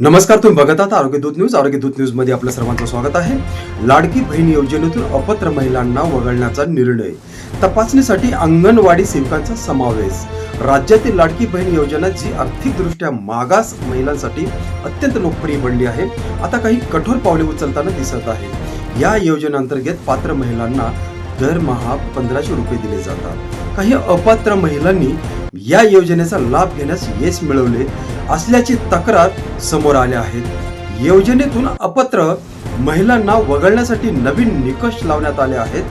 नमस्कार तुम्ही बघत आहात आरोग्य दूत न्यूज. आरोग्य दूत न्यूजमध्ये आपलं सर्वांचं स्वागत आहे. लाडकी बहीण योजनेतून अपात्र महिलांना वगळण्याचा निर्णय. तपासणीसाठी अंगणवाडी सेवकांचा समावेश. राज्यातील लाडकी बहीण योजना जी आर्थिकदृष्ट्या मागास महिलांसाठी अत्यंत लोकप्रिय बनली आहे आता काही कठोर पावले उचलताना दिसत आहे. या योजनेअंतर्गत पात्र महिलांना दरमहा पंधराशे रुपये दिले जातात. काही अपात्र महिलांनी या योजनेचा लाभ घेण्यास यश मिळवले असल्याची तक्रार समोर आल्या आहेत. योजनेतून अपत्र महिलांना वगळण्यासाठी नवीन निकष लावण्यात आले आहेत.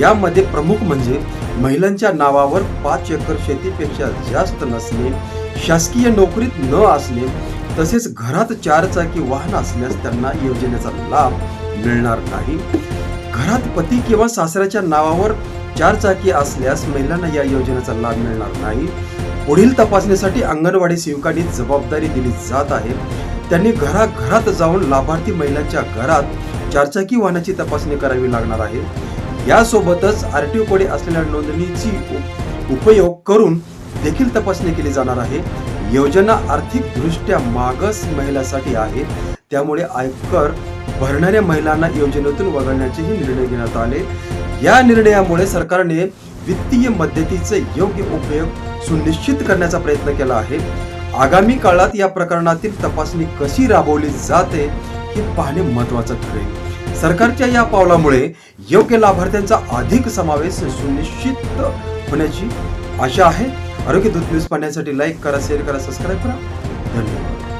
यामध्ये प्रमुख म्हणजे महिलांच्या नावावर पाच एकर शेतीपेक्षा जास्त नसणे शासकीय नोकरीत न असणे तसेच घरात चारचाकी वाहन असल्यास त्यांना योजनेचा लाभ मिळणार नाही. घरात पती किंवा सासऱ्याच्या नावावर चार चाकी असल्यास महिलांना या योजनेचा लाभ मिळणार नाही. पुढील तपासणीसाठी अंगणवाडी सेवकांनी जबाबदारी दिली जात आहे. त्यांनी घराघरात जाऊन लाभार्थी महिलांच्या घरात चारचाकी वाहनाची तपासणी करावी लागणार आहे. यासोबतच आर टी ओकडे असलेल्या नोंदणीची उपयोग करून देखील तपासणी केली जाणार आहे. योजना आर्थिकदृष्ट्या मागस मागास महिलांसाठी आहे. त्यामुळे आयकर भरणाऱ्या महिलांना योजनेतून वगळण्याचेही निर्णय घेण्यात आले. या निर्णयामुळे सरकारने वित्तीय मदतीचे योग्य उपयोग सुनिश्चित करण्याचा प्रयत्न केला आहे. आगामी काळात या प्रकरणातील तपासणी कशी राबवली जाते हे पाहणे महत्वाचं ठरेल. सरकारच्या या पावलामुळे योग्य लाभार्थ्यांचा अधिक समावेश सुनिश्चित होण्याची आशा आहे. आरोग्य दूत न्यूज पाहण्यासाठी लाईक करा शेअर करा सबस्क्राईब करा. धन्यवाद.